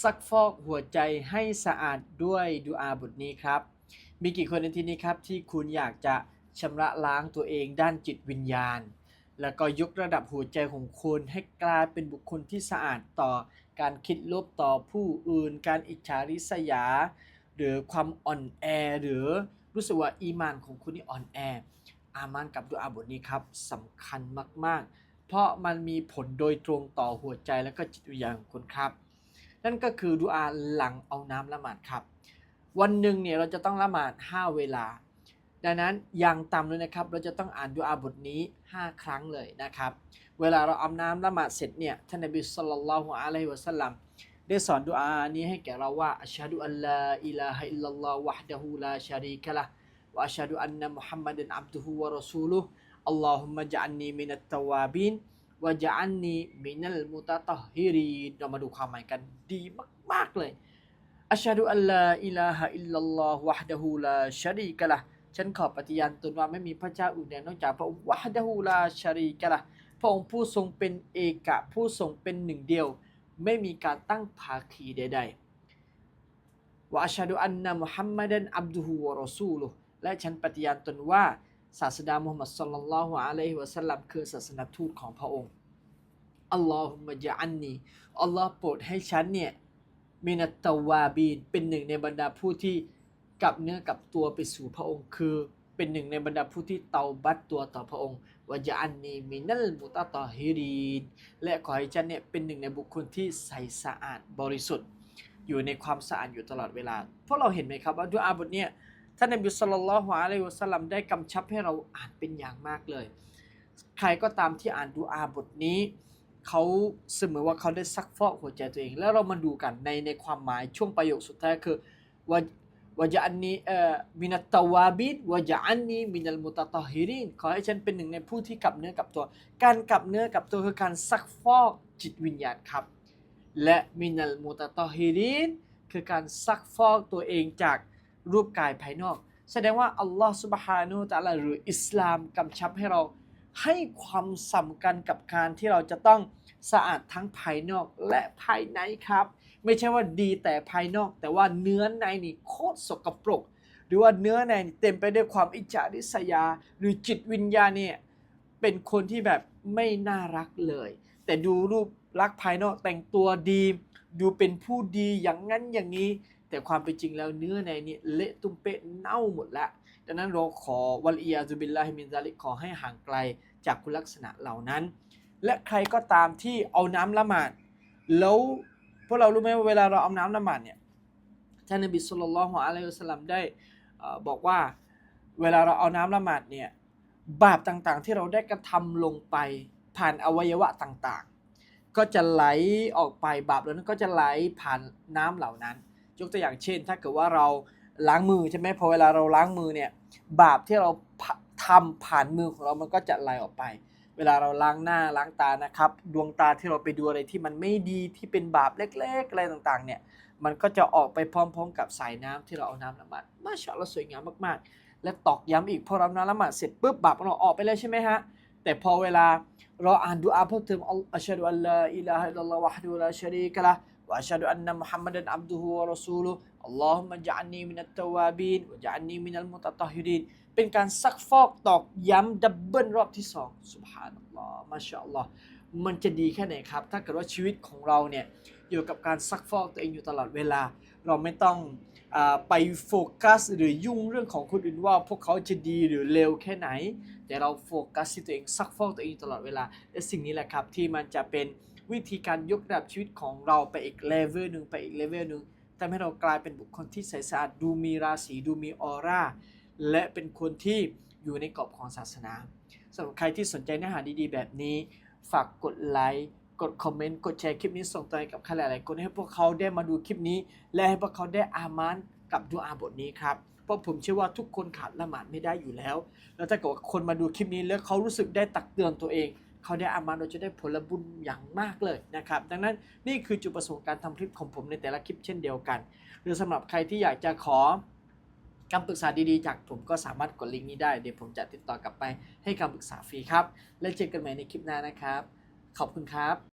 ซักฟอกหัวใจให้สะอาดด้วยดูอาบทนี้ครับ มีกี่คนในที่นี้ครับที่คุณอยากจะชำระล้างตัวเองด้านจิตวิญญาณ แล้วก็ยกระดับหัวใจของคุณให้กลายเป็นบุคคลที่สะอาดต่อการคิดลบต่อผู้อื่น การอิจฉาริษยา หรือความอ่อนแอหรือรู้สึกว่าอีมานของคุณนี่อ่อนแอ อามานกับดูอาบทนี้ครับสำคัญมาก ๆ เพราะมันมีผลโดยตรงต่อหัวใจและก็จิตวิญญาณของคุณครับ นั่นก็คือดูอาหลังเอาน้ำละหมาดครับ วันหนึ่งเนี่ยเราจะต้องละหมาด 5 เวลา ดังนั้นอย่างต่ำเลยนะครับ เราจะต้องอ่านดูอาบทนี้ 5 ครั้งเลยนะครับ เวลาเราอาบน้ำละหมาดเสร็จเนี่ยท่านนบีสุลต่านละฮ์อะลัยฮิวะสัลลัมได้สอนดูอานี้ให้แก่เราว่าอัชฮะดุอัลลาอิลาฮะอิลลัลลอฮ์วะฮ์ดะฮูลาชารีกะละวะอัชฮะดุอันนะมุฮัมมัดันอับดุฮุวะรอซูลุฮ์อัลลอฮุมะจัอันนีมินัตตะวาบิน วะจัอันนีมินัลมุตะตะฮิรีเรามาดูความหมายกันดีมาก ๆ เลยอัชฮะดุอัลลาอิลาฮะอิลลัลลอฮ์วะฮ์ดะฮูลาชารีกะละฉันขอปฏิญาณตนว่าไม่มีพระเจ้าอื่นใดนอกจากพระองค์วะฮ์ดะฮูลาชารีกะละพระองค์ผู้ทรงเป็นเอกะผู้ทรงเป็นหนึ่งเดียว ไม่มีการตั้งภาคีใดๆวะอัชฮะดุอันนะมุฮัมมัดันอับดุฮุวะรอซูลุและฉันปฏิญาณตนว่า ศาสดามุฮัมมัดศ็อลลัลลอฮุอะลัยฮิวะสัลลัมคือศาสนทูตของพระองค์อัลลอฮุมะจาอันนีอัลลอฮ์โปรดให้ฉันเนี่ยมินัตตวาบีนเป็นหนึ่งในบรรดาผู้ที่กลับเนื้อกลับตัวไปสู่พระองค์ คือเป็นหนึ่งในบรรดาผู้ที่เตาบัตตัวต่อพระองค์วะจาอันนีมินัลมุตตอฮิรีนและขอให้ฉันเนี่ยเป็นหนึ่งในบุคคลที่ใสสะอาดบริสุทธิ์ อยู่ในความสะอาดอยู่ตลอดเวลาเพราะเราเห็นไหมครับว่าดุอาบทเนี่ย ท่านนบีศ็อลลัลลอฮุอะลัยฮิวะสัลลัมได้กำชับให้เราอ่านเป็นอย่างมากเลย ใครก็ตามที่อ่านดูอาบทนี้ เขาเสมอว่าเขาได้ซักฟอกหัวใจตัวเอง แล้วเรามาดูกันในในความหมายช่วงประโยคสุดท้ายคือวะวะจะอันนี้เอ่อมินัตตวาบินวะจะอันนี้มินัลมุตตอฮิรินขอให้ฉันเป็นหนึ่งในผู้ที่กลับเนื้อกลับตัว การกลับเนื้อกลับตัวคือการซักฟอกจิตวิญญาณครับ และมินัลมุตตอฮิรินคือการซักฟอกตัวเองจาก รูปกายภายนอก แสดงว่าอัลลอฮฺสุบฮานุตะอาลาหรืออิสลามกำชับให้เราให้ความสำคัญกับการที่เราจะต้องสะอาดทั้งภายนอกและภายในครับ ไม่ใช่ว่าดีแต่ภายนอก แต่ว่าเนื้อในนี่โคตรสกปรก หรือว่าเนื้อในนี่เต็มไปด้วยความอิจฉาริษยา หรือจิตวิญญาณเนี่ยเป็นคนที่แบบไม่น่ารักเลย แต่ดูรูปลักษณ์ภายนอกแต่งตัวดี ดูเป็นผู้ดีอย่างนั้นอย่างนี้ แต่ความเป็นจริงแล้วเนื้อในนี่เละตุ้มเป๊ะเน่าหมดแล้วดังนั้นเราขอวัลียาซุบิลลาฮิมินซาลิขอให้ห่างไกลจากคุณลักษณะเหล่านั้น และใครก็ตามที่เอาน้ำละหมาด แล้วพวกเรารู้ไหมว่าเวลาเราเอาน้ำละหมาดเนี่ยท่านนบีสุลต่านละฮ์อะลัยฮิวะสัลลัมได้บอกว่าเวลาเราเอาน้ำละหมาดเนี่ยบาปต่างๆ ที่เราได้กระทำลงไปผ่านอวัยวะต่างๆ ก็จะไหลออกไปบาปเหล่านั้นก็จะไหลผ่านน้ำเหล่านั้น ยกตัวอย่างเช่น ถ้าเกิดว่าเราล้างมือใช่ไหมพอเวลาเราล้างมือเนี่ยบาปที่เราทำผ่านมือของเรามันก็จะไหลออกไป เวลาเราล้างหน้าล้างตานะครับ ดวงตาที่เราไปดูอะไรที่มันไม่ดีที่เป็นบาปเล็ก ๆ อะไรต่างๆ เนี่ย มันก็จะออกไปพร้อม ๆ กับสายน้ำที่เราเอาน้ำละหมาดมาชาอัลลอฮ์สวยงามมากๆ และตอกย้ำอีกพอเราน้ำละหมาดเสร็จปุ๊บบาปเราออกไปเลยใช่ไหมฮะแต่พอเวลาเราอ่านดูอาเพิ่มเติมอัชฮะดุอัลลอฮ์อิลาฮะอิลลัลลอฮ์วะฮ์ดุลาชะรีกะละ ห์วะอัชฮะดุอันนะมุฮัมมัดันอับดุฮุวะรอซูลุฮ์อัลลอฮุมะจัอันนีมินัตตะวาบีนวะอันนีมินัลมุตะตอฮิรีนเป็นการซักฟอกตอกย้ำดับเบิลรอบที่สองสุบฮานัลลอฮ์มาชาอัลลอฮ์มันจะดีแค่ไหนครับ ถ้าเกิดว่าชีวิตของเราเนี่ยอยู่กับการซักฟอกตัวเองอยู่ตลอดเวลา เราไม่ต้องอไปโฟกัสหรือยุ่งเรื่องของคนอื่นว่า พวกเขาจะดีหรือเลวแค่ไหน แต่เราโฟกัสที่ตัวเองซักฟอกตัวเองตลอดเวลา และสิ่งนี้แหละครับที่มันจะเป็น วิธีการยกระดับชีวิตของเราไปอีกเลเวลหนึ่งไปอีกเลเวลหนึ่งทำให้เรากลายเป็นบุคคลที่ใสสะอาดดูมีราศีดูมีออร่าและเป็นคนที่อยู่ในกรอบของศาสนาสำหรับใครที่สนใจเนื้อหาดีๆ แบบนี้ ฝากกดไลค์กดคอมเมนต์กดแชร์คลิปนี้ส่งต่อให้กับใครหลายๆคนให้พวกเขาได้มาดูคลิปนี้ และให้พวกเขาได้อามานกับดูอาบทนี้ครับเพราะผมเชื่อว่าทุกคนขาดละหมาดไม่ได้อยู่แล้ว แล้วถ้าเกิดคนมาดูคลิปนี้แล้วเขารู้สึกได้ตักเตือนตัวเอง เขาได้อามาเราจะได้ผลบุญอย่างมากเลยนะครับ ดังนั้นนี่คือจุดประสงค์การทำคลิปของผมในแต่ละคลิปเช่นเดียวกัน หรือสำหรับใครที่อยากจะขอคำปรึกษาดีๆ จากผมก็สามารถกดลิงก์นี้ได้ เดี๋ยวผมจะติดต่อกลับไปให้คำปรึกษาฟรีครับ และเจอกันใหม่ในคลิปหน้านะครับ ขอบคุณครับ